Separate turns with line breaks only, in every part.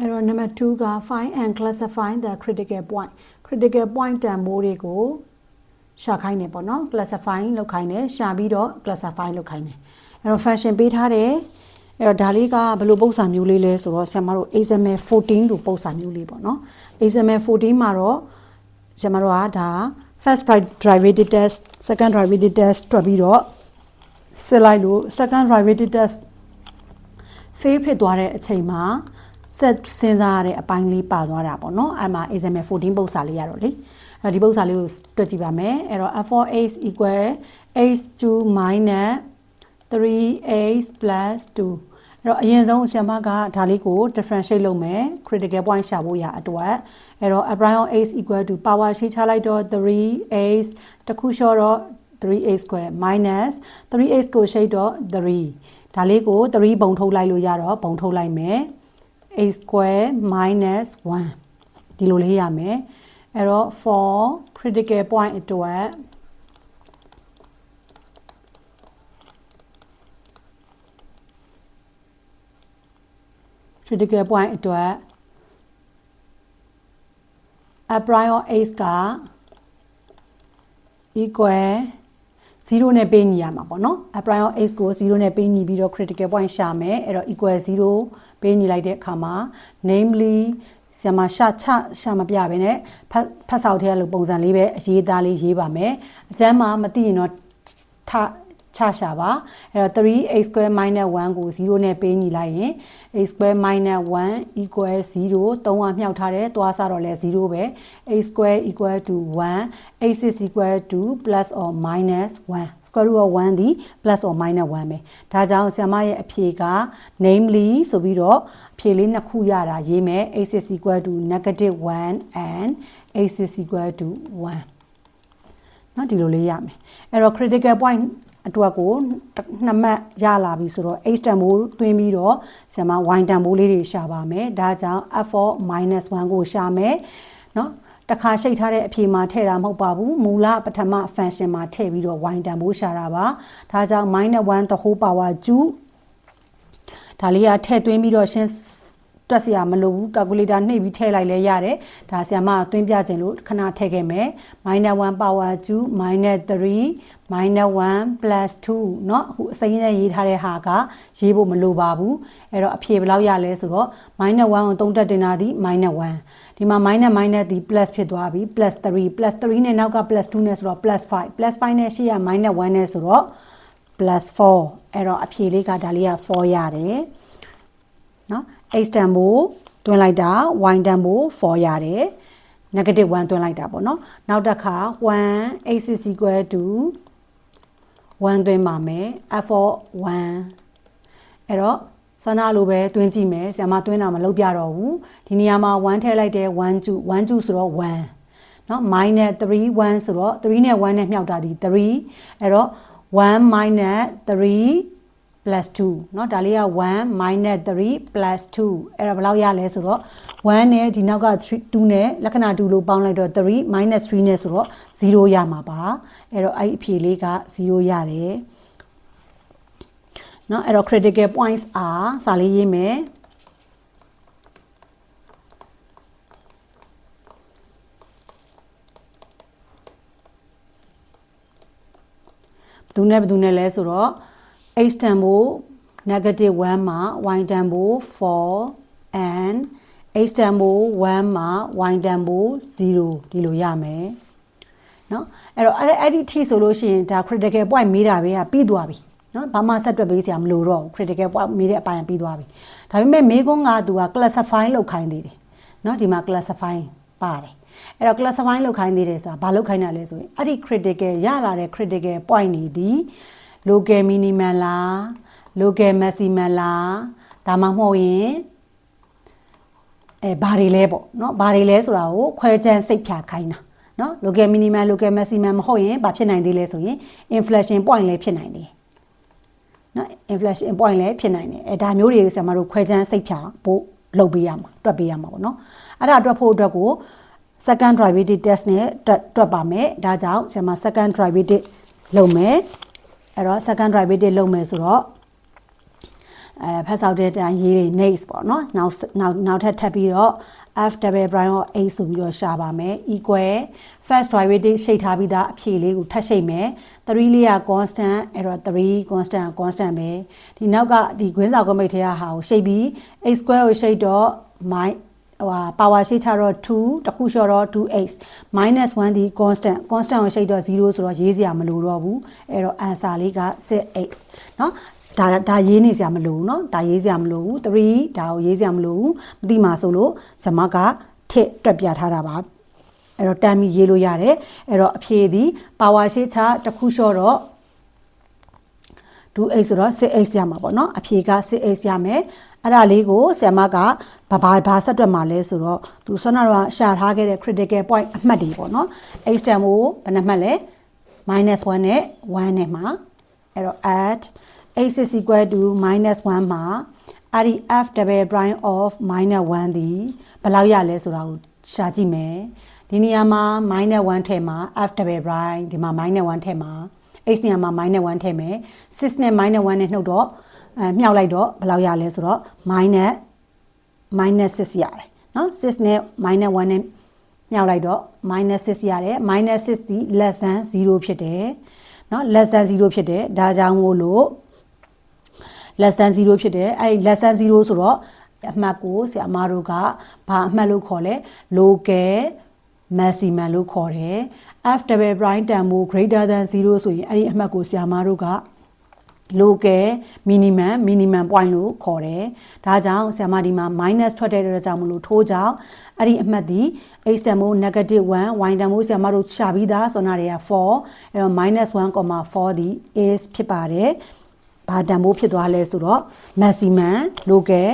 အဲ့တော့ number 2က find and classify the critical point critical point တန်မိုးတွေကိုရှာခိုင်းတယ်ပေါ့နော် classify လုပ်ခိုင်းတယ်ရှာပြီးတော့ classify လုပ်ခိုင်းတယ်အဲ့တော့ function ပေးထားတယ်အဲ့တော့ဒါလေးကဘယ်လိုပုံစံမျိုးလေးလဲဆိုတော့ဆရာမတို့ XML 14လို့ပုံစံမျိုးလေးပေါ့နော် XML 14မှာတော့ဆရာမတို့ကဒါ first derivative test second derivative test တွက်ပြီးတော့စစ်လိုက်လို့ second derivative test fail ဖြစ်သွားတဲ့အချိန်မှာ ဆက်စဉ်းစားရတဲ့အပိုင်းလေးပါသွားတာပေါ့နော်အဲ့မှာ example 14ပုံစံလေးရတော့လေအဲ့ဒီပုံစံလေးကိုတွက်ကြည့်ပါမယ်အဲ့တော့ f4h equal h2 minus 3h plus 2အဲ့တော့အရင်ဆုံးဆရာမကဒါလေးကို differentiate လုပ်မယ် critical point ရှာဖို့ရအတွက်အဲ့တော့ a prime h equal to power ရှိချလိုက်တော့ 3h တခုလျှော့တော့ 3h square minus 3h ကိုရှိတော့3ဒါလေးကို3ပုံထုတ်လိုက်လို့ရတော့ပုံထုတ်လိုက်မယ် a square minus 1ဒီလိုလေးရမယ်အဲ့တော့ for critical point အတွက် critical point အတွက် a prior x က equal 0နဲ့ပေးညီရမှာပေါ့နော် a prior x ကို0နဲ့ပေးညီပြီးတော့ critical point ရှာမယ်အဲ့တော့ equal 0ပေးညီလိုက်တဲ့အခါမှာ namely ဆရာမရှာချရှာမပြဘဲနဲ့ဖတ်ဖတ်ဆောက်ထဲလို့ပုံစံလေးပဲအရေးသားလေးရေးပါမယ်အကျမ်းမှာမသိရင်တော့ထ ချရှာပါအဲ့တော့ 3x square minus 1ကို0နဲ့ပေးညီလိုက်ရင် x square minus 1 equal 0 3ကမြောက်ထားတယ်သွားစားတော့လဲ0ပဲ x square equal to 1 x is equal to plus or minus 1 square root of 1ဒီ plus or minus 1ပဲဒါကြောင့်ဆရာမရဲ့အဖြေက namely ဆိုပြီးတော့အဖြေလေးနှစ်ခုရတာရေးမယ် x is equal to negative 1 and x is equal to 1เนาะဒီလိုလေးရမယ်အဲ့တော့ critical point အတွက်ကိုနှစ်မှတ်ရလာပြီဆိုတော့ h တန်ဖိုးသွင်းပြီးတော့ဆရာမ y တန်ဖိုးလေးတွေရှာပါမယ်ဒါကြောင့် f4 1ကိုရှာမယ်เนาะတခါရှိတ်ထားတဲ့အဖြေမှာထည့်တာမဟုတ်ပါဘူးမူလပထမ function မှာထည့်ပြီးတော့ y တန်ဖိုးရှာတာပါဒါကြောင့် -1 the whole power 2ဒါလေးကထည့်သွင်းပြီးတော့ရှင်း တွက်စရာမလိုဘူး calculator နှိပ်ပြီးထည့်လိုက်လဲရတယ်ဒါဆရာမသွင်းပြခြင်းလို့ခဏထည့်ခဲ့မယ်-1 power 2 -3 -1 plus 2เนาะအခုအစိမ်းနဲ့ရေးထားတဲ့ဟာကရေးဖို့မလိုပါဘူးအဲ့တော့အဖြေဘယ်လောက်ရလဲဆိုတော့ -1 ကိုသုံးတက်တင်တာဒီ -1 ဒီမှာ minus minus ဒီ plus ဖြစ်သွားပြီ plus 3 plus 3နဲ့နောက်က plus 2နဲ့ဆိုတော့ plus 5 plus 5နဲ့ရှိရ minus 1နဲ့ဆိုတော့ plus 4အဲ့တော့အဖြေလေးကဒါလေးက4ရတယ်เนาะ x တန်ဖိုးတွင်းလိုက်တာ y တန်ဖိုး4ရတယ် negative 1တွင်းလိုက်တာပေါ့နော်နောက်တစ်ခါ1 x is equal to 1တွင်းပါမယ် f of 1အဲ့တော့ဆန္ဒလိုပဲတွင်းကြည့်မယ်ဆရာမတွင်းတာမလုပ်ပြတော့ဘူးဒီနေရာမှာ1ထည့်လိုက်တဲ့1ကျ1ကျဆိုတော့1เนาะ minus 3 1ဆိုတော့3နဲ့1နဲ့မြှောက်တာဒီ3အဲ့တော့1 minus 3 plus 2เนาะဒါလေးက1 minus 3 plus 2အဲ့ဒါဘယ်လောက်ရလဲဆိုတော့1နဲ့ဒီနောက်က3 2နဲ့လက္ခဏာ2လို့ပေါင်းလိုက်တော့3 minus 3နဲ့ဆိုတော့0ရမှာပါအဲ့တော့အဲ့အဖြေလေးက0ရတယ်เนาะအဲ့တော့ critical points are စာလေးရေးမယ်ဘယ်သူနဲ့ဘယ်သူနဲ့လဲဆိုတော့ x တန်ဖိုး negative 1မှာ y တန်ဖိုး4 and x တန်ဖိုး1မှာ y တန်ဖိုး0ဒီလိုရမယ်เนาะအဲ့တော့အဲ့အဲ့ဒီ t ဆိုလို့ရှိရင်ဒါ critical point မေးတာပဲကပြီးသွားပြီเนาะဘာမှဆက်တွက်ပေးစရာမလိုတော့ဘူး critical point မေးတဲ့အပိုင်းပြီးသွားပြီဒါပေမဲ့မေးခွန်းကသူက classify လုပ်ခိုင်းသေးတယ်เนาะဒီမှာ classify ပါတယ်အဲ့တော့ classify လုပ်ခိုင်းသေးတယ်ဆိုတာဘာလုပ်ခိုင်းတာလဲဆိုရင်အဲ့ဒီ critical ရလာတဲ့ critical point တွေဒီ local minimum လား local maximum လားဒါမှမဟုတ်ရင်အဲဘာတွေလဲပေါ့เนาะဘာတွေလဲဆိုတာကိုခွဲခြမ်းစိတ်ဖြာခိုင်းတာเนาะ local minimum local maximum မဟုတ်ရင်ဘာဖြစ်နိုင်သေးလဲဆိုရင် inflation point လည်းဖြစ်နိုင်တယ်เนาะ inflation point လည်းဖြစ်နိုင်တယ်အဲဒါမျိုးတွေဆရာမတို့ခွဲခြမ်းစိတ်ဖြာဖို့လုပ်ပေးရမှာတွက်ပေးရမှာပေါ့เนาะအဲ့ဒါတွက်ဖို့အတွက်ကို second derivative test နဲ့တွက်ပါမယ်ဒါကြောင့်ဆရာမ second derivative လုပ်မယ် အဲ့တော့ second derivative လုပ်မယ်ဆိုတော့အဲဖတ်ဆောက်တဲ့အတိုင်းရေးတွေ next ပေါ့နော်နောက်နောက်နောက်ထပ်ထပ်ပြီးတော့ f double prime of a ဆိုပြီးတော့ရှာပါမယ် equal first derivative ရှိတ်ထားပြီးသားအဖြေလေးကိုထပ်ရှိတ်မယ်3လေးက constant အဲ့တော့3 constant constant ပဲဒီနောက်ကဒီခွင်းစာကွန်မိတ်ထဲကဟာကိုရှိတ်ပြီး a square ကိုရှိတ်တော့ my ဟိုဟာ power ရှိချတော့2တခုလျှော့တော့ 2x minus 1ဒီ constant constant ကိုရှိတ်တော့0ဆိုတော့ရေးစရာမလိုတော့ဘူးအဲ့တော့ answer လေးက 6x เนาะဒါဒါရေးနေစရာမလိုဘူးเนาะဒါရေးစရာမလိုဘူး3ဒါကိုရေးစရာမလိုဘူးမသိမှဆိုလို့ဇမကထစ်တွက်ပြထားတာပါအဲ့တော့တမ်းပြီးရေးလို့ရတယ်အဲ့တော့အဖြေသည် power ရှိချတခုလျှော့တော့ 2x ဆိုတော့ 6x ရမှာပေါ့เนาะအဖြေက 6x ရမယ် အဲ့ဒါလေးကိုဆ iam မကဘာဘာဘာဆက်တွက်မှာလဲဆိုတော့သူဆွမ်းနာတော့ရှာထားခဲ့တဲ့ critical point အမှတ်တွေပေါ့နော် extern ကိုဘယ်နှမှတ်လဲ -1 နဲ့1နဲ့မှာအဲ့တော့ at x is equal to -1 မှာအဲ့ဒီ f double prime of -1 သည်ဘယ်လောက်ရလဲဆိုတာကိုရှာကြည့်မယ်ဒီနေရာမှာ -1 ထဲမှာ f double prime ဒီမှာ -1 ထဲမှာ x နေရာမှာ -1 ထဲမှာ6နဲ့ -1 နဲ့နှုတ်တော့ အဲမြောက်လိုက်တော့ဘယ်လောက်ရလဲဆိုတော့ minus minus 6ရတယ်နော်6နဲ့ minus 1နဲ့မြောက်လိုက်တော့ minus 6ရတယ် minus 6ဒီ less than 0ဖြစ်တယ်နော် less than 0ဖြစ်တယ်ဒါကြောင့်မို့လို့ less than 0ဖြစ်တယ်အဲ့ဒီ less than 0ဆိုတော့အမှတ်ကိုဆရာမတို့ကဘာအမှတ်လို့ခေါ်လဲ local maximum လို့ခေါ်တယ် f double prime တန်ဖိုး greater than 0ဆိုရင်အဲ့ဒီအမှတ်ကိုဆရာမတို့က local minimum minimum point လို့ခေါ်တယ်။ဒါကြောင့်ဆရာမဒီမှာ minus ထွက်တဲ့အတွက်ကြောင့်မလို့ထိုးကြောင့်အဲ့ဒီအမှတ်ဒီ x တန်ဖိုး negative 1 y တန်ဖိုးဆရာမတို့ရှာပြီးသားဆိုတော့တွေက4အဲ့တော့ minus 1,4ဒီ is ဖြစ်ပါတယ်။ဘာတန်ဖိုးဖြစ်သွားလဲဆိုတော့ maximum local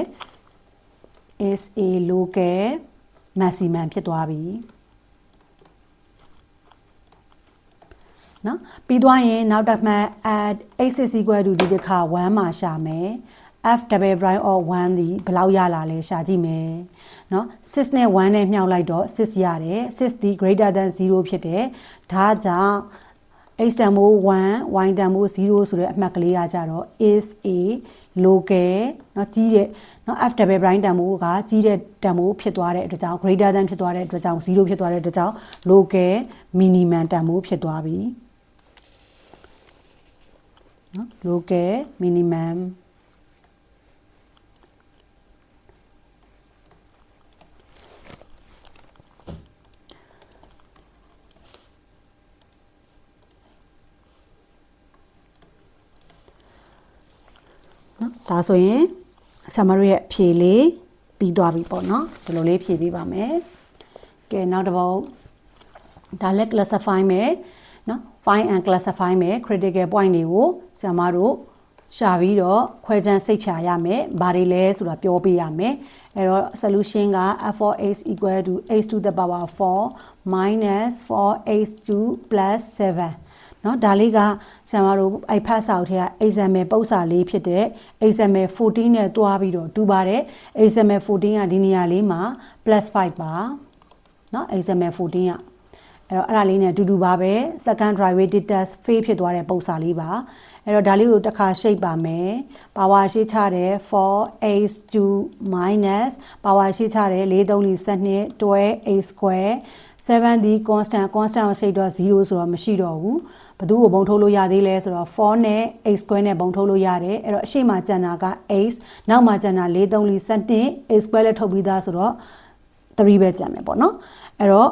is a local maximum ဖြစ်သွားပြီ။ နော်ပြီးသွားရင်နောက်တစ်မှတ် add x is equal to ဒီတစ်ခါ1မှာရှာမယ် f double prime of 1ဒီဘယ်လောက်ရလာလဲရှာကြည့်မယ်เนาะ6နဲ့1နဲ့မြှောက်လိုက်တော့6ရတယ်6ဒီ greater than 0ဖြစ်တယ်ဒါကြောင့် x တန်ဖိုး1 y တန်ဖိုး0ဆိုတဲ့အမှတ်ကလေးကကြတော့ is a local เนาะကြီးတဲ့เนาะ f double prime တန်ဖိုးကကြီးတဲ့တန်ဖိုးဖြစ်သွားတဲ့အတွက်ကြောင့် greater than ဖြစ်သွားတဲ့အတွက်ကြောင့်0ဖြစ်သွားတဲ့အတွက်ကြောင့် local minimum တန်ဖိုးဖြစ်သွားပြီ နော် local minimum နော်ဒါဆိုရင်ဆာမရီရဲ့အဖြေလေးပြီးသွားပြီပေါ့နော်ဒီလိုလေးဖြေပေးပါမယ်ကဲနောက်တစ်ပုဒ်ဒါလည်း classify မယ်နော် find and classify မယ် critical point တွေကိုဆရာမတို့ရှာပြီးတော့ခွဲခြမ်းစိတ်ဖြာရမယ်။ဘာတွေလဲဆိုတာပြောပြရမယ်။အဲတော့ solution က f of x equal to x to the power 4 minus 4x2 plus 7เนาะဒါလေးကဆရာမတို့အိုက်ဖတ်စာအုပ်ထဲက example ပုံစံလေးဖြစ်တဲ့ example 14နဲ့တွားပြီးတော့တူပါတယ် example 14ကဒီနေရာလေးမှာ plus 5ပါเนาะ example 14က အဲ့တော့အဲ့ဒါလေးနဲ့အတူတူပါပဲ second derivative test fail ဖြစ်သွားတဲ့ပုံစံလေးပါအဲ့တော့ဒါလေးကိုတစ်ခါရှိတ်ပါမယ် power ရှိချတယ် 4x2 minus power ရှိချတယ်4 3 12 12 a square 7ဒီ constant constant ကိုရှိတ်တော့0ဆိုတော့မရှိတော့ဘူးဘယ်သူ့ကိုပုံထုတ်လို့ရသေးလဲဆိုတော့4နဲ့ a square နဲ့ပုံထုတ်လို့ရတယ်အဲ့တော့အရှိမကျန်တာက x နောက်မှကျန်တာ4 3 12 a square လည်းထုတ်ပြီးသားဆိုတော့3ပဲကျန်မယ်ပေါ့နော်အဲ့တော့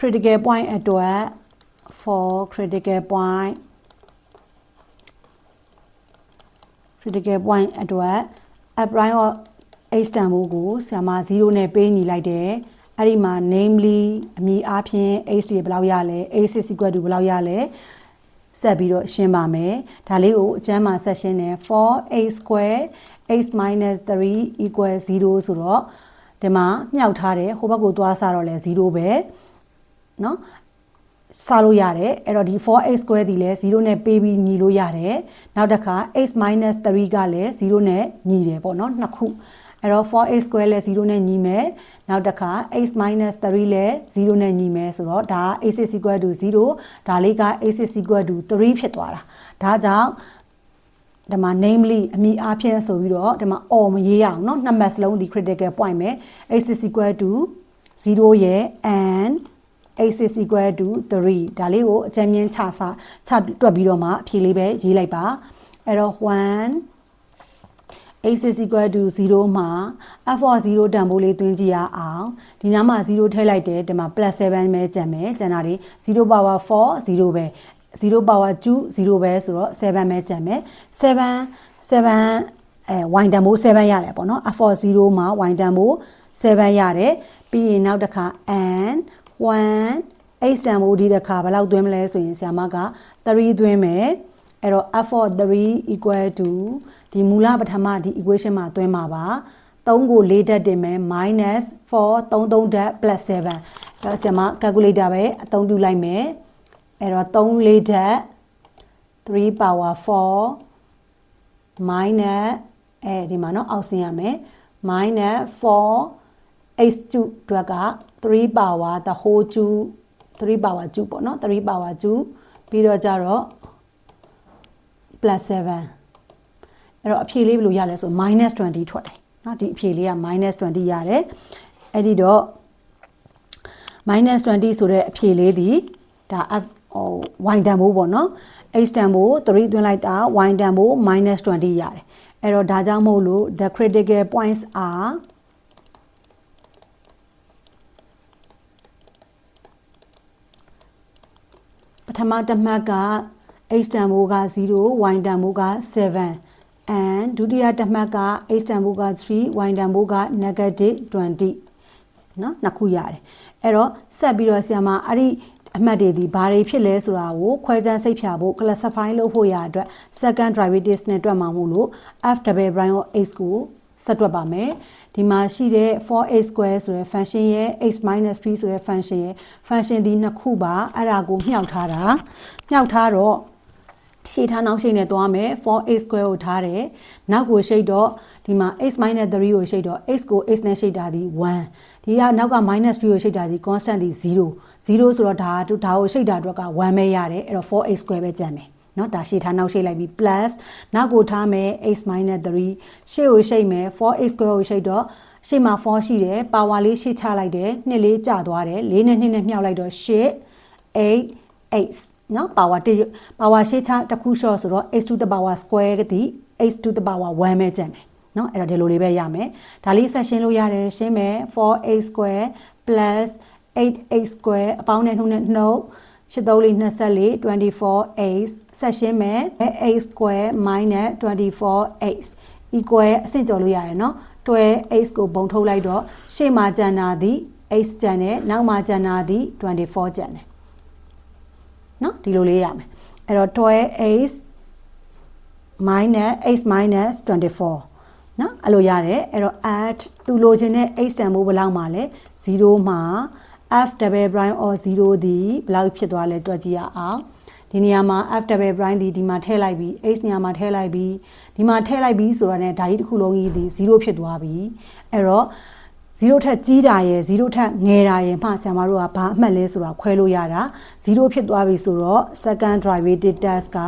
critical point အတွက် for critical point critical point အတွက် upright of h တန်ဖိုးကိုဆရာမ0နဲ့ပေးညီလိုက်တယ်အဲ့ဒီမှာ namely အမည်အားဖြင့် h ဒီဘယ်လောက်ရလဲ h is equal to ဘယ်လောက်ရလဲဆက်ပြီးတော့ရှင်းပါမယ်ဒါလေးကိုအကျမ်းမှာဆက်ရှင်းတယ် 4a square x minus 3 equal 0ဆိုတော့ဒီမှာမြှောက်ထားတယ်ဟိုဘက်ကိုသွားစားတော့လဲ0ပဲ เนาะစားလို့ရတယ်အဲ့တော့ဒီ 4x square ဒီလဲ0နဲ့ပေးပြီးညီလို့ရတယ်နောက်တစ်ခါ x 3ကလည်း0နဲ့ညီတယ်ပေါ့နော်နှစ်ခုအဲ့တော့ 4x square လဲ0နဲ့ညီမယ်နောက်တစ်ခါ x 3လဲ0နဲ့ညီမယ်ဆိုတော့ဒါ x is equal to 0ဒါလေးက x is equal to 3ဖြစ်သွားတာဒါကြောင့် ဒီမှာ namely အမည်အားဖြင့်ဆိုပြီးတော့ဒီမှာ or မရေးရအောင်เนาะနှစ်မှတ်စလုံးဒီ critical point ပဲ x is equal to 0ရဲ့ and x is equal to 3ဒါလေးကိုအကြမ်းမြင့်ချစာချတွက်ပြီးတော့မှအဖြေလေးပဲရေးလိုက်ပါအဲ့တော့1 x is equal to 0မှာ f for 0တန်ဖိုးလေးတွင်းကြည့်ရအောင်ဒီနားမှာ0ထည့်လိုက်တယ်ဒီမှာ plus 7ပဲကျန်မယ်ကျန်တာတွေ0 power 4 0ပဲ0 power 2 0ပဲဆိုတော့7ပဲကျန်မယ်7 7အဲ y တန်ဖိုး7ရတယ်ပေါ့နော် f for 0မှာ y တန်ဖိုး7ရတယ်ပြီးရင်နောက်တစ်ခါ and 1 x တန်ဖိုးဒီတစ်ခါဘယ်လောက်သွင်းမလဲဆိုရင်ဆရာမက3သွင်းမယ်အဲ့တော့ f for 3 equal to ဒီမူလပထမဒီ equation မှာသွင်းမှာပါ3ကို4ဓာတ်တင်မယ် minus 4 3 3ဓာတ် plus 7ဒါဆရာမ calculator ပဲအသုံးပြုလိုက်မယ်အဲ့တော့3 4ဓာတ်3 power 4 minus အဲဒီမှာเนาะအောက်ဆင်းရမယ် minus 4 h2 အတွက်က 3 power the whole 2 3 power 2ပေါ့เนาะ3 power 2ပြီးတော့ကြတော့ plus 7အဲ့တော့အဖြေလေးဘယ်လိုရလဲဆို minus 20ထွက်တယ်เนาะဒီအဖြေလေးက minus 20ရတယ်အဲ့ဒီတော့ minus 20ဆိုတဲ့အဖြေလေးဒီဒါ f ဟို y တန်ဖိုးပေါ့နော် h တန်ဖိုး3သွင်းလိုက်တာ y တန်ဖိုး minus 20ရတယ်အဲ့တော့ဒါကြောင့်မို့လို့ the critical points are ပထမတစ်မှတ်က x တန်ဖိုးက0 y တန်ဖိုးက7 and ဒုတိယတစ်မှတ်က x တန်ဖိုးက3 y တန်ဖိုးက negative 20နော်နှစ်ခုရတယ်အဲ့တော့ဆက်ပြီးတော့ဆရာမအဲ့ဒီအမှတ်တွေဒီဘာတွေဖြစ်လဲဆိုတာကိုခွဲခြားစိတ်ဖြာဖို့ classify လုပ်ဖို့ရအတွက် second derivatives နဲ့တွက်မှာမို့လို့ f double prime of x ကိုဆက်တွက်ပါမယ်။ ဒီမှာရှိတဲ့ 4x square ဆိုတဲ့ function ရဲ့ x 3 ဆိုတဲ့ function ရဲ့ function ဒီနှစ်ခုပါအဲ့ဒါကိုမြှောက်ထားတာမြှောက်ထားတော့ရှေ့ထားနောက်ရှေ့နဲ့သွားမယ် 4x square ကိုထားတယ်နောက်ကိုရှိတ်တော့ဒီမှာ x 3 ကိုရှိတ်တော့ x ကို x နဲ့ရှိတ်တာဒီ1ဒီကနောက်က -3 ကိုရှိတ်တာဒီ constant ဒီ0 0ဆိုတော့ဒါဒါကိုရှိတ်တာအတွက်က1ပဲရတယ်အဲ့တော့ 4x square ပဲကျန်မယ် နော်ဒါရှေ့ထားနောက်ရှေ့လိုက်ပြီး plus နောက်ကိုထားမယ် x 3ရှေ့ကိုရှိတ်မယ် 4x2 ကိုရှိတ်တော့ရှေ့မှာ4ရှိတယ်ပါဝါလေးရှေ့ချလိုက်တယ်နှစ်လေးကျသွားတယ်၄နဲ့2နဲ့မြှောက်လိုက်တော့ရှေ့8 8နော်ပါဝါတစ်ပါဝါရှေ့ချတစ်ခုလျှော့ဆိုတော့ x to the power square ကတိ x to the power 1ပဲကျန်တယ်နော်အဲ့တော့ဒီလိုလေးပဲရမယ်ဒါလေးဆက်ရှင်းလို့ရတယ်ရှင်းမယ် 4x2 8x2 အပေါင်းနဲ့နှုတ်နဲ့နှုတ် 83လေး24 24x ဆက်ရှင်းမယ် a square minus 24x equal အဆင့်ကျော်လို့ရတယ်နော် 12x ကိုပုံထုတ်လိုက်တော့ရှေ့မှာကျန်တာသည် x ကျန်တယ်နောက်မှာကျန်တာသည်24ကျန်တယ်နော်ဒီလိုလေးရမယ်အဲ့တော့ 12x minus x minus 24နော်အဲ့လိုရတယ်အဲ့တော့ at သူလိုချင်တဲ့ x တန်ဖိုးဘယ်လောက်မှာလဲ0မှာ f double prime or 0ဒီဘယ်လောက်ဖြစ်သွားလဲတွက်ကြည့်ရအောင်ဒီနေရာမှာ f double prime ဒီဒီမှာထည့်လိုက်ပြီး x နေရာမှာထည့်လိုက်ပြီးဒီမှာထည့်လိုက်ပြီးဆိုတာ ਨੇ ဒါကြီးတစ်ခုလုံးကြီးဒီ0ဖြစ်သွားပြီအဲ့တော့0ထက်ကြီးတာရယ်0ထက်ငယ်တာရယ်မှဆရာမတို့ကဘာအမှတ်လဲဆိုတာခွဲလို့ရတာ0ဖြစ်သွားပြီဆိုတော့ second derivative test က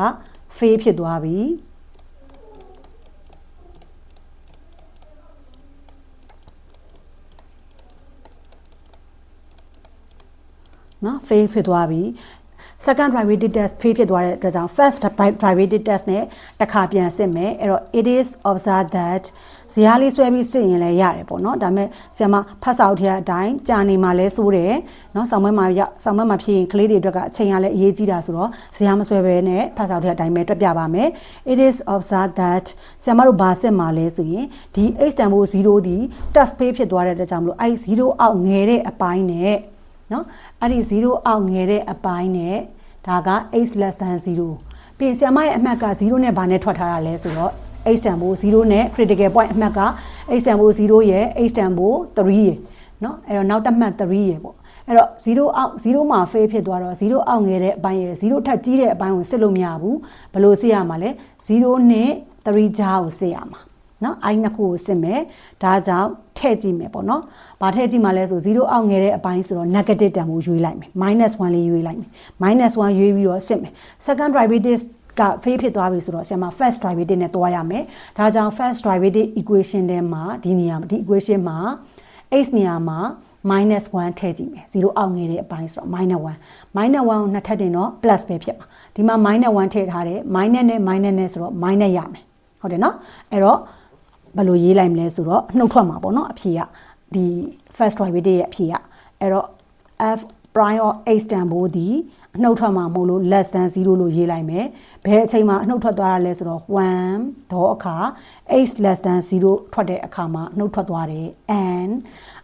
fail ဖြစ်သွားပြီ နော် fail ဖြစ်သွားပြီ second derivative test fail ဖြစ်သွားတဲ့အတွက်ကြောင့် first derivative test နဲ့တစ်ခါပြန်စစ်မယ်အဲ့တော့ it is observed that ဇယားလေးဆွဲပြီးစစ်ရင်လည်းရတယ်ပေါ့နော်ဒါပေမဲ့ဆရာမဖတ်စာအုပ်ထဲအတိုင်းကြာနေမှလဲစိုးတယ်နော်ဆောင်းမွဲမှာဆောင်းမွဲမှာဖြစ်ရင်ကလေးတွေအတွက်ကအချိန်ရလဲအရေးကြီးတာဆိုတော့ဇယားမဆွဲဘဲနဲ့ဖတ်စာအုပ်ထဲအတိုင်းပဲတွက်ပြပါမယ် it is observed that ဆရာမတို့ဘာစစ်မှာလဲဆိုရင်ဒီ h တန်ဖိုး0ဒီ test fail ဖြစ်သွားတဲ့အတွက်ကြောင့်မလို့အဲ့0အောက်ငယ်တဲ့အပိုင်းနဲ့ နော်အဲ့ဒီ0အောက်ငယ်တဲ့အပိုင်းနဲ့ဒါက x less than 0ပြင်ဆရာမရဲ့အမှတ်က0နဲ့ဘာနဲ့ထွက်ထားတာလဲဆိုတော့ x တန်ဖိုး0နဲ့ critical point အမှတ်က x တန်ဖိုး0ရဲ့ x တန်ဖိုး3ရဲ့နော်အဲ့တော့နောက်တစ်မှတ်3ရဲ့ပေါ့အဲ့တော့0အောက်0မှာ fail ဖြစ်သွားတော့0အောက်ငယ်တဲ့အပိုင်းရယ်0ထက်ကြီးတဲ့အပိုင်းကိုစစ်လို့မရဘူးဘယ်လိုစစ်ရမှာလဲ0နဲ့3ကြားကိုစစ်ရမှာ နော်အိုင်းနှစ်ခုကိုစစ်မယ်ဒါကြောင့်ထည့်ကြည့်မယ်ပေါ့နော်ဘာထည့်ကြည့်မှလဲဆို0အောက်ငယ်တဲ့အပိုင်းဆိုတော့ negative တန်ဖိုးရွေးလိုက်မယ် -1 လေးရွေးလိုက်မယ် -1 ရွေးပြီးတော့စစ်မယ် second derivative က fail ဖြစ်သွားပြီဆိုတော့ဆရာမ first derivative နဲ့တွားရမယ်ဒါကြောင့် first derivative equation ထဲမှာဒီနေရာဒီ equation မှာ x နေရာမှာ minus 1ထည့်ကြည့်မယ်0အောက်ငယ်တဲ့အပိုင်းဆိုတော့ minus 1 minus 1ကိုနှစ်ထပ်တင်တော့ plus ပဲဖြစ်မှာဒီမှာ minus 1ထည့်ထားတယ် minus နဲ့ minus နဲ့ဆိုတော့ minus ရမယ်ဟုတ်တယ်နော်အဲ့တော့ ဘယ်လိုရေးလိုက်မလဲဆိုတော့နှုတ်ထွက်မှာပေါ့နော်အဖြေကဒီ first derivative ရဲ့အဖြေကအဲ့တော့ f prime of x တန်ဖိုးဒီအနှုတ်ထွက်မှာမို့လို့ less than 0လို့ရေးလိုက်မယ်ဘယ်အချိန်မှာအနှုတ်ထွက်သွားတာလဲဆိုတော့1တော့အခါ x less than 0ထွက်တဲ့အခါမှာအနှုတ်ထွက်သွားတယ် and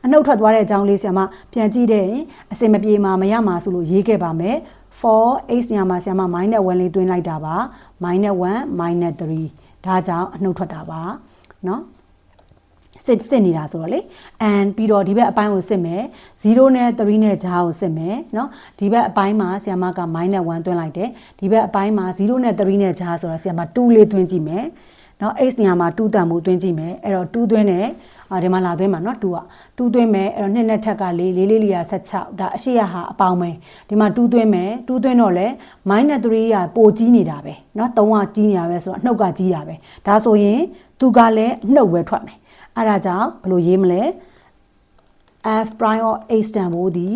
အနှုတ်ထွက်သွားတဲ့အကြောင်းလေးဆရာမပြန်ကြည့်တဲ့အစင်မပြေမှာမရမှာဆိုလို့ရေးခဲ့ပါမယ် for x ညမှာဆရာမ minus 1လေးတွင်းလိုက်တာပါ minus 1 minus 3ဒါကြောင့်အနှုတ်ထွက်တာပါ เนาะစစ်စစ်နေတာဆိုတော့လေ and ပြီးတော့ဒီဘက်အပိုင်းကိုစစ်မယ်0နဲ့3နဲ့ဂျားကိုစစ်မယ်เนาะဒီဘက်အပိုင်းမှာဆီယမက -1 သွင်းလိုက်တယ်ဒီဘက်အပိုင်းမှာ0နဲ့3နဲ့ဂျားဆိုတော့ဆီယမ2လေးသွင်းကြည့်မယ် နော် x နေရာမှာ2တန်မှုသွင်းကြည့်မယ်အဲ့တော့2သွင်းတယ်အာဒီမှာလာသွင်းမှာနော်2อ่ะ2သွင်းမယ်အဲ့တော့နှစ်နဲ့ထက်က4 4လေးလေးရာ16ဒါအရှိရဟာအပေါင်းပဲဒီမှာ2သွင်းမယ်2သွင်းတော့လဲ -3 ရာပိုကြီးနေတာပဲနော်3ကကြီးနေတာပဲဆိုတော့နှုတ်ကကြီးတာပဲဒါဆိုရင်သူကလည်းနှုတ်ပဲထွက်မယ်အဲ့ဒါကြောင့်ဘယ်လိုရေးမလဲ f prime or a stand ဘိုးဒီ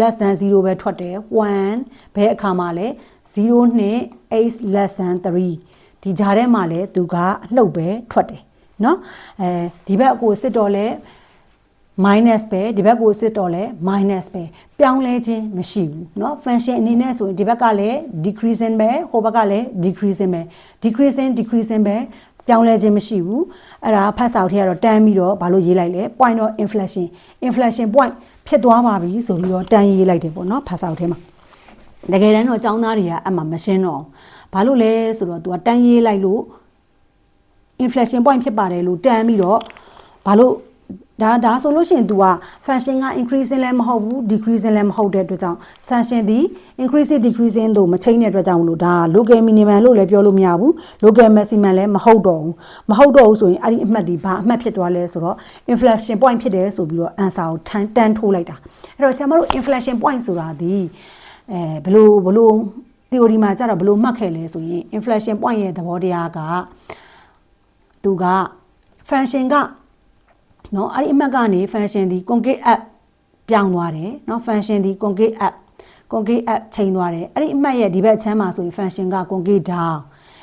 less than 0ပဲထွက်တယ်1ဘယ်အခါမှာလဲ0နဲ့ a less than 3 ဒီကြားထဲမှာလဲသူကအနှုတ်ပဲထွက်တယ်เนาะအဲဒီဘက်ကိုစစ်တော့လဲ minus ပဲဒီဘက်ကိုစစ်တော့လဲ minus ပဲပြောင်းလဲခြင်းမရှိဘူးเนาะ function အနေနဲ့ဆိုရင်ဒီဘက်ကလည်း decreasing ပဲဟိုဘက်ကလည်း decreasing ပဲ decreasing decreasing ပဲပြောင်းလဲခြင်းမရှိဘူးအဲ့ဒါဖတ်စာအုပ်ထဲကတော့တန်းပြီးတော့ဘာလို့ရေးလိုက်လဲ point of inflation inflation point ဖြစ်သွားပါပြီဆိုပြီးတော့တန်းရေးလိုက်တယ်ပေါ့နော်ဖတ်စာအုပ်ထဲမှာတကယ်တမ်းတော့ចောင်းသားတွေကအမှမရှင်းတော့ ဘာလို့လဲဆိုတော့ तू ကတန်းရေးလိုက်လို့ inflation point ဖြစ်ပါတယ်လို့တန်းပြီးတော့ဘာလို့ဒါဒါဆိုလို့ရှိရင် तू က function က increasing လည်းမဟုတ်ဘူး decreasing လည်းမဟုတ်တဲ့အတွက်ကြောင့် function ဒီ increasing decreasing တို့မချိန်တဲ့အတွက်ကြောင့်မလို့ဒါ local minimum လို့လည်းပြောလို့မရဘူး local maximum လည်းမဟုတ်တော့ဘူးမဟုတ်တော့ဘူးဆိုရင်အဲ့ဒီအမှတ်ဒီဘာအမှတ်ဖြစ်သွားလဲဆိုတော့ inflation point ဖြစ်တယ်ဆိုပြီးတော့ answer ကိုတန်းတန်းထိုးလိုက်တာအဲ့တော့ဆရာမတို့ inflation point ဆိုတာဒီအဲဘလို့ဘလို့ theory မှာကျတော့ဘလို့မှတ်ခဲ့လဲဆိုရင် inflation point ရဲ့သဘောတရားကသူက function ကเนาะအဲ့ဒီအမှတ်ကနေ function ဒီ concave app ပြောင်းသွားတယ်เนาะ function ဒီ concave app concave app ချိန်သွားတယ်အဲ့ဒီအမှတ်ရဲ့ဒီဘက်ချမ်းမှာဆိုရင် function က concave down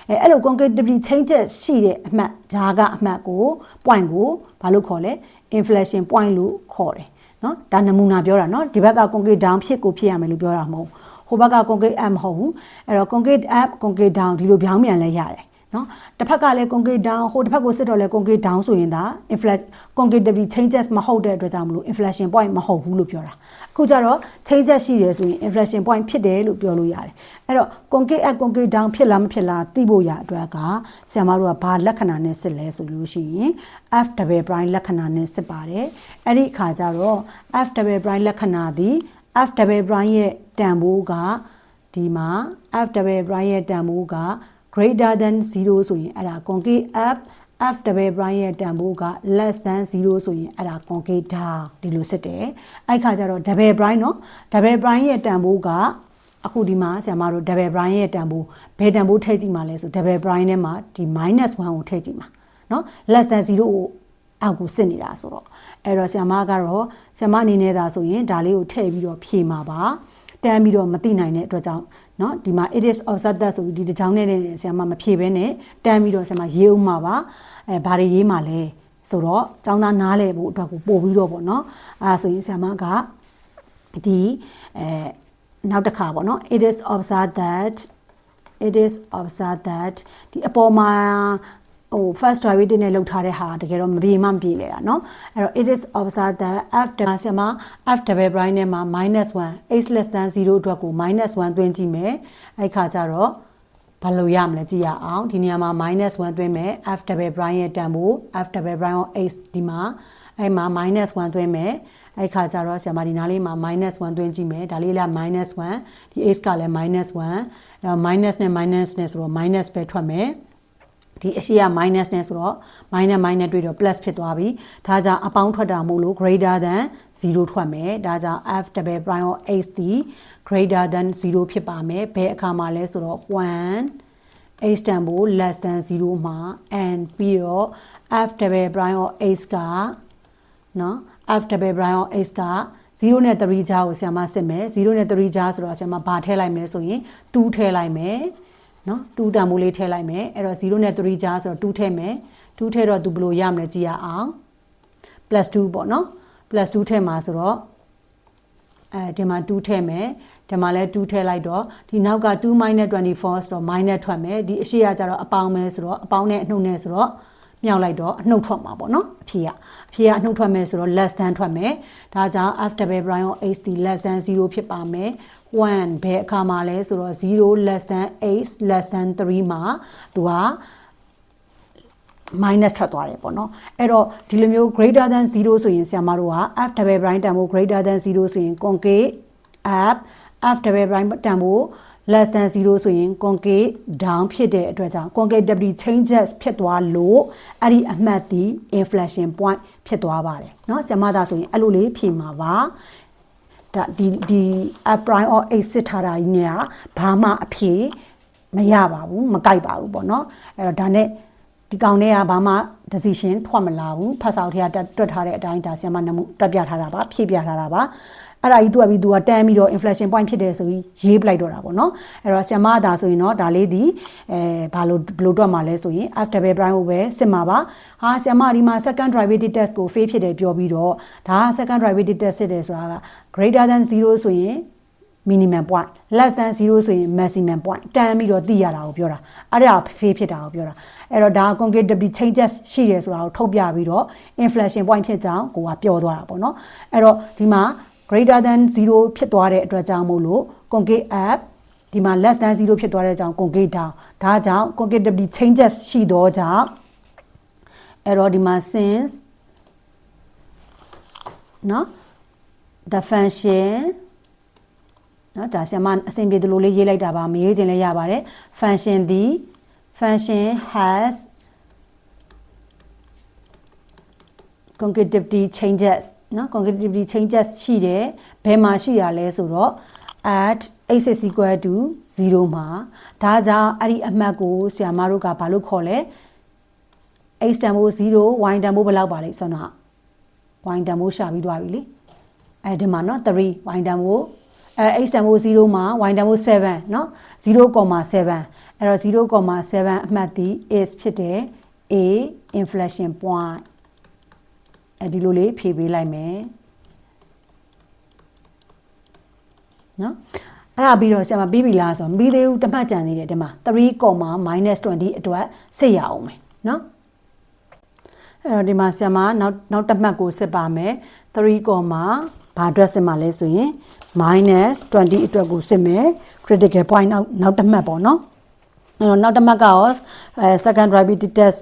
အဲအဲ့လို concavity changes ရှိတဲ့အမှတ်ဂျာကအမှတ်ကို point ကိုဘာလို့ခေါ်လဲ inflation point လို့ခေါ်တယ်เนาะဒါနမူနာပြောတာเนาะဒီဘက်က concave down ဖြစ်ကိုဖြစ်ရမယ်လို့ပြောတာမဟုတ် ဟိုဘက်က concave up မဟုတ်ဘူးအဲ့တော့ concave up concave down ဒီလိုပြောင်းပြန်လဲရတယ်နော်တစ်ဖက်ကလည်း concrete down ဟိုတစ်ဖက်ကိုစစ်တော့လဲ concrete down ဆိုရင်ဒါ inflation concavity changes မဟုတ်တဲ့အတွက်ကြောင့်မလို့ inflation point မဟုတ်ဘူးလို့ပြောတာအခုကျတော့ changes ရှိတယ်ဆိုရင် inflation point ဖြစ်တယ်လို့ပြောလို့ရတယ်အဲ့တော့ concrete up concrete down ဖြစ်လားမဖြစ်လားသိဖို့ရအတွက်ကဆရာမတို့ကဘာလက္ခဏာနဲ့စစ်လဲဆိုလို့ရှိရင် f double prime လက္ခဏာနဲ့စစ်ပါတယ်အဲ့ဒီအခါကျတော့ f double prime လက္ခဏာသည် f double prime ရဲ့တန်ဖိုးကဒီမှာ f double prime ရဲ့တန်ဖိုးက greater than 0ဆိုရင်အဲ့ဒါ concave up f double prime ရဲ့တန်ဖိုးက less than 0ဆိုရင်အဲ့ဒါ concave down ဒီလိုစစ်တယ်အဲ့ခါကျတော့ double prime เนาะ double prime ရဲ့တန်ဖိုးကအခုဒီမှာဆရာမတို့ double prime ရဲ့တန်ဖိုးဘယ်တန်ဖိုးထည့်ကြည့်မှာလဲဆို double prime ထဲမှာဒီ -1 ကိုထည့်ကြည့်မှာเนาะ less than 0ကို အောက်ကိုစစ်နေတာဆိုတော့အဲ့တော့ဆရာမကတော့ဆရာမအနေနဲ့သာဆိုရင်ဒါလေးကိုထည့်ပြီးတော့ဖြေမှာပါတန်းပြီးတော့မသိနိုင်တဲ့အတွက်ကြောင့်เนาะဒီမှာ it is observed that ဆိုပြီးဒီတစ်ချောင်းနဲ့နဲ့ဆရာမမဖြေဘဲနဲ့တန်းပြီးတော့ဆရာမရေးအောင်မှာပါအဲဘာတွေရေးမှာလဲဆိုတော့ចောင်းသားနားလဲဖို့အတွက်ကိုပို့ပြီးတော့ပေါ့เนาะအဲဆိုရင်ဆရာမကဒီအဲနောက်တစ်ခါပေါ့เนาะ it is observed that it is observed that ဒီအပေါ်မှာ ဟို first derivative နဲ့လောက်ထားတဲ့ဟာတကယ်တော့မပြေမှမပြေလေတာเนาะအဲ့တော့ it is observed that f ဆရာမ f double prime နဲ့မှာ -1 h less than 0အတွက်ကို -1 သွင်းကြည့်မယ်အဲ့ခါကျတော့ဘာလို့ရမလဲကြည့်ရအောင်ဒီနေရာမှာ -1 သွင်းမယ် f double prime ရဲ့တန်ဖိုး f double prime of h ဒီမှာအဲ့မှာ -1 သွင်းမယ်အဲ့ခါကျတော့ဆရာမဒီနားလေးမှာ -1 သွင်းကြည့်မယ်ဒါလေးလား -1 ဒီ h ကလည်း -1 အဲ့တော့ minus နဲ့ minus နဲ့ဆိုတော့ minus ပဲထွက်မယ် ဒီအရှိက minus နဲ့ဆိုတော့ minus minus တွေ့တော့ plus ဖြစ်သွားပြီဒါကြောင့်အပေါင်းထွက်တာမို့လို့ greater than 0ထွက်မယ်ဒါကြောင့် f double prime of h ဒီ greater than 0ဖြစ်ပါမယ်ဘယ်အခါမှာလဲဆိုတော့1 h တန်ဖိုး less than 0မှာ and ပြီးတော့ f double prime of h ကနော် f double prime of h က0နဲ့3ကြားကိုဆရာမစစ်မယ်0နဲ့3ကြားဆိုတော့ဆရာမဘာထည့်လိုက်မလဲဆိုရင်2ထည့်လိုက်မယ် နော်2တန်ဖိုးလေးထည့်လိုက်မယ်အဲ့တော့0နဲ့3ကြားဆိုတော့2ထည့်မယ်2ထည့်တော့သူဘယ်လိုရမလဲကြည့်ရအောင် plus 2ပေါ့နော် plus 2ထည့်မှာဆိုတော့အဲဒီမှာ2ထည့်မယ်ဒီမှာလည်း2ထည့်လိုက်တော့ဒီနောက်က2 24ဆိုတော့ minus ထွက်မယ်ဒီအရှိရကြတော့အပေါင်းပဲဆိုတော့အပေါင်းနဲ့အနှုတ်နဲ့ဆိုတော့မြောက်လိုက်တော့အနှုတ်ထွက်မှာပေါ့နော်အဖြေကအဖြေကအနှုတ်ထွက်မယ်ဆိုတော့ less than ထွက်မယ်ဒါကြောင့် f double prime of h ဒီ less than 0ဖြစ်ပါမယ် 1ဘယ်အခါမှာလဲဆိုတော့0 less than 8 less than 3မှာသူက minus ထွက်သွားတယ်ပေါ့နော်အဲ့တော့ဒီလိုမျိုး greater than 0ဆိုရင်ဆရာမတို့က f double prime တန်ဖိုး greater than 0ဆိုရင် concave up f double prime တန်ဖိုး less than 0ဆိုရင် concave down ဖြစ်တဲ့အတွက်ကြောင့် concavity changes ဖြစ်သွားလို့အဲ့ဒီအမှတ်ဒီ inflection point ဖြစ်သွားပါတယ်เนาะဆရာမသားဆိုရင်အဲ့လိုလေးဖြေမှာပါ ဒါဒီဒီ f prime or a စစ်ထားတာကြီးเนี่ยဘာမှအဖြေမရပါဘူးမကြိုက်ပါဘူးပေါ့เนาะအဲ့တော့ဒါနဲ့ဒီကောင်တွေကဘာမှ decision ထွက်မလာဘူးဖတ်စာအုပ်ထဲကတွက်ထားတဲ့အတိုင်းဒါဆီယမနမှုတွက်ပြထားတာပါဖြည့်ပြထားတာပါ အဲ့ဒါကြီးတွက်ပြီးသူကတန်းပြီးတော့ inflation point ဖြစ်တယ်ဆိုပြီးရေးပလိုက်တော့တာပေါ့နော်အဲ့တော့ဆီယမအသာဆိုရင်တော့ဒါလေးဒီအဲဘာလို့ဘလို့တွက်မှာလဲဆိုရင် f double prime ကိုပဲစစ်မှာပါဟာဆီယမဒီမှာ second derivative test ကို fail ဖြစ်တယ်ပြောပြီးတော့ဒါက second derivative test စစ်တယ်ဆိုတာက greater than 0ဆိုရင် minimum point less than 0ဆိုရင် maximum point တန်းပြီးတော့သိရတာကိုပြောတာအဲ့ဒါဖေးဖြစ်တာကိုပြောတာအဲ့တော့ဒါ concavity changes ရှိတယ်ဆိုတာကိုထုတ်ပြပြီးတော့ inflation point ဖြစ်ကြောင်းကိုကပြောသွားတာပေါ့နော်အဲ့တော့ဒီမှာ greater than 0ဖြစ်သွားတဲ့အတွက်ကြောင့်မို့လို့ concave up ဒီမှာ less than 0ဖြစ်သွားတဲ့ကြောင့် concave down ဒါကြောင့် concavity changes ရှိတော့ကြောင့်အဲ့တော့ဒီမှာ since နော် the function နော်ဒါဆရာမအဆင်ပြေသလိုလေးရေးလိုက်တာပါမရေးခြင်းလည်းရပါတယ် function သည် function has concavity changes နော် concavity changes ရှိတယ်ဘယ်မှာရှိတာလဲဆိုတော့ at x is equal to 0မှာဒါကြောင့်အဲ့ဒီအမှတ်ကိုဆရာမတို့ကဘာလို့ခေါ်လဲ x တန်ဖိုး0 y တန်ဖိုးဘယ်လောက်ပါလဲဆိုတော့ y တန်ဖိုးရှာပြီးသွားပြီလေအဲဒီမှာနော်3 y တန်ဖိုးအဲ x တန်ဖိုး0မှာ y တန်ဖိုး7เนาะ0.7အဲ့တော့0.7အမှတ်ဒီ is ဖြစ်တယ် a inflation point အဲဒီလိုလေးဖြည့်ပေးလိုက်မယ်နော်အဲ့ဒါပြီးတော့ဆရာမပြီးပြီလားဆိုတော့မပြီးသေးဘူးတမှတ်ကြံသေးတယ်ဒီမှာ 3.-20 အတွက်စစ်ရအောင်မယ်နော်အဲ့တော့ဒီမှာဆရာမနောက်နောက်တစ်မှတ်ကိုစစ်ပါမယ် 3, ဘာအတွက်စစ်မှာလဲဆိုရင် -20 အတွက်ကိုစစ်မယ် critical point နောက်နောက်တစ်မှတ်ပေါ့နော်အဲ့တော့နောက်တစ်မှတ်ကရော second derivative test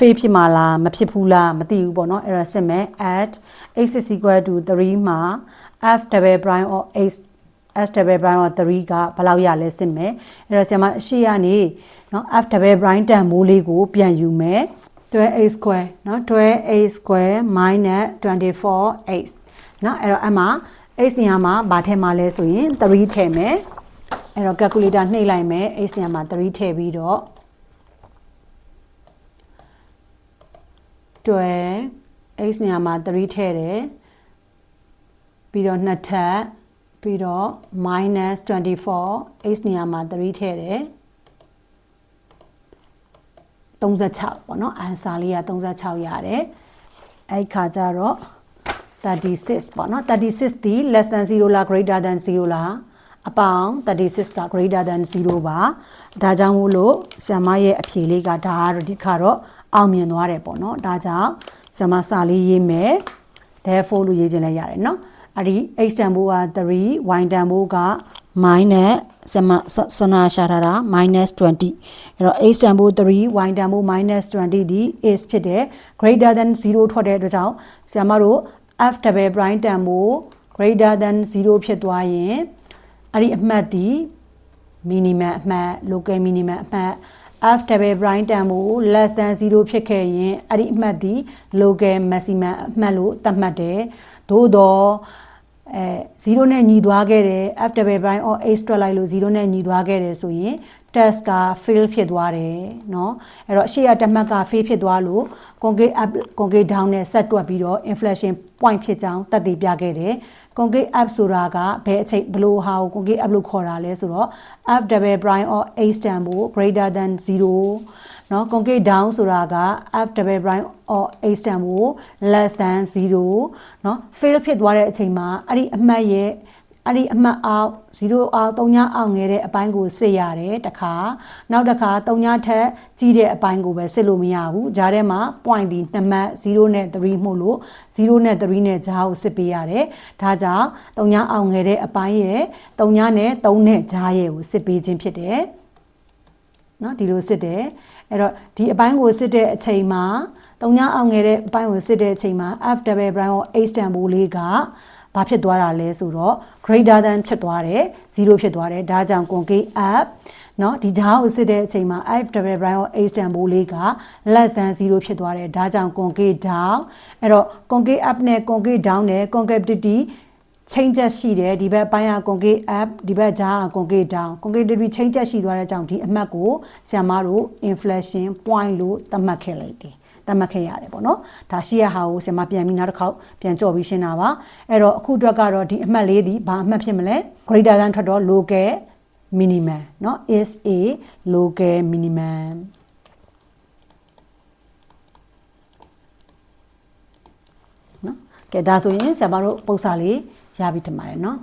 fail ဖြစ်မှာလားမဖြစ်ဘူးလားမသိဘူးပေါ့နော်အဲ့ဒါစစ်မယ် at x is equal to 3မှာ f double prime of x s double prime of 3ကဘယ်လောက်ရလဲစစ်မယ်အဲ့တော့ဆရာမအရှိရနေနော် f double prime တန်မိုးလေးကို ပြန်ယူမယ်12 a square နော်12 a square minus 24 x နော်အဲ့တော့အမှ x နေရာမှာဘာထည့်မှာလဲဆိုရင်3ထည့်မယ်အဲ့တော့ calculator နှိပ်လိုက်မယ် x နေရာမှာ3ထည့်ပြီးတော့ 12 x နေရာမှာ3ထည့်တယ်ပြီးတော့နှစ်ထပ်ပြီးတော့ minus 24 x နေရာမှာ3ထည့်တယ်36ပေါ့နော် answer လေးက36ရတယ်အဲ့ခါကျတော့36ပေါ့နော်36ဒီ less than 0လား greater than 0လား အပေါင်း36က greater than 0ပါဒါကြောင့်မို့လို့ဆ iam ရဲ့အဖြေလေးကဒါကတော့ဒီခါတော့အောင်မြင်သွားတယ်ပေါ့နော်ဒါကြောင့်ဆ iam စာလေးရေးမယ် therefore လို့ရေးခြင်းလည်းရတယ်နော်အဲ့ဒီ x တန်ဖိုးက3 y တန်ဖိုးက minus ဆ iam စနာရှာထားတာ minus 20အဲ့တော့ x တန်ဖိုး3 y တန်ဖိုး minus 20ဒီ is ဖြစ်တယ် greater than 0ထွက်တဲ့အတွက်ကြောင့်ဆ iam တို့ f double prime တန်ဖိုး greater than 0ဖြစ်သွားရင် အဲ့ဒီအမှတ်ဒီ minimum အမှတ် local minimum အမှတ် f double prime တန်ဖိုး less than 0ဖြစ်ခဲ့ရင်အဲ့ဒီအမှတ်ဒီ local maximum အမှတ်လို့သတ်မှတ်တယ်သို့တော့ အဲ0နဲ့ညီသွားခဲ့တယ် f double prime or h တွက်လိုက်လို့0နဲ့ညီသွားခဲ့တယ်ဆိုရင် test က fail ဖြစ်သွားတယ်เนาะအဲ့တော့အရှိရတမတ်က fail ဖြစ်သွားလို့ concave up concave down နဲ့ဆက်တွက်ပြီးတော့ inflection point ဖြစ်ကြောင်းသက်သေပြခဲ့တယ် concave up ဆိုတာကဘယ်အချိန်ဘယ်လိုဟာကို concave up လို့ခေါ်တာလဲဆိုတော့ f double prime or h တန်ဖို့ greater than 0 เนาะ concave down ဆိုတာက f double prime or h တန်ဖို့ less than 0เนาะ fail ဖြစ်သွားတဲ့အချိန်မှာအဲ့ဒီအမှတ်ရဲ့အဲ့ဒီအမှတ်အောက်0အောက်3ညအောက်ငယ်တဲ့အပိုင်းကိုစစ်ရတယ်တခါနောက်တစ်ခါ3ညထက်ကြီးတဲ့အပိုင်းကိုပဲစစ်လို့မရဘူးဂျားထဲမှာ point ဒီ2မှတ်0နဲ့3မှုလို့0နဲ့3နဲ့ဂျားကိုစစ်ပေးရတယ်ဒါကြောင့်3ညအောက်ငယ်တဲ့အပိုင်းရဲ့3ညနဲ့3နဲ့ဂျားရဲ့ကိုစစ်ပေးခြင်းဖြစ်တယ်เนาะဒီလိုစစ်တယ် အဲ့တော့ဒီအပိုင်းကိုစစ်တဲ့အချိန်မှာတုံညာအောင်ငယ်တဲ့အပိုင်းကိုစစ်တဲ့အချိန်မှာ f double prime ကို h တန်ဖိုးလေးကဘာဖြစ်သွားတာလဲဆိုတော့ greater than ဖြစ်သွားတယ်0ဖြစ်သွားတယ်ဒါကြောင့် concave f เนาะဒီဂျားကိုစစ်တဲ့အချိန်မှာ f double prime ကို h တန်ဖိုးလေးက less than 0ဖြစ်သွားတယ်ဒါကြောင့် concave down အဲ့တော့ concave up နဲ့ concave down နဲ့ concavity change ချက်ရှိတယ်ဒီဘက်ပိုင်းက concave up ဒီဘက်ဂျားက concave down concavity change ချက်ရှိသွားတဲ့ကြောင့်ဒီအမှတ်ကိုဆရာမတို့ inflection point လို့သတ်မှတ်ခဲ့လိုက်တယ်သတ်မှတ်ခဲ့ရတယ်ပေါ့နော်ဒါရှိရဟာကိုဆရာမပြန်ပြီးနောက်တစ်ခေါက်ပြန်ကြော်ပြီးရှင်းတာပါအဲ့တော့အခုအတွက်ကတော့ဒီအမှတ်လေးဒီဘာအမှတ်ဖြစ်မလဲ greater than ထွက်တော့ local minimum เนาะ is a local minimum เนาะကဲဒါဆိုရင်ဆရာမတို့ပုံစံလေး ရပြီထင်ပါတယ်နော်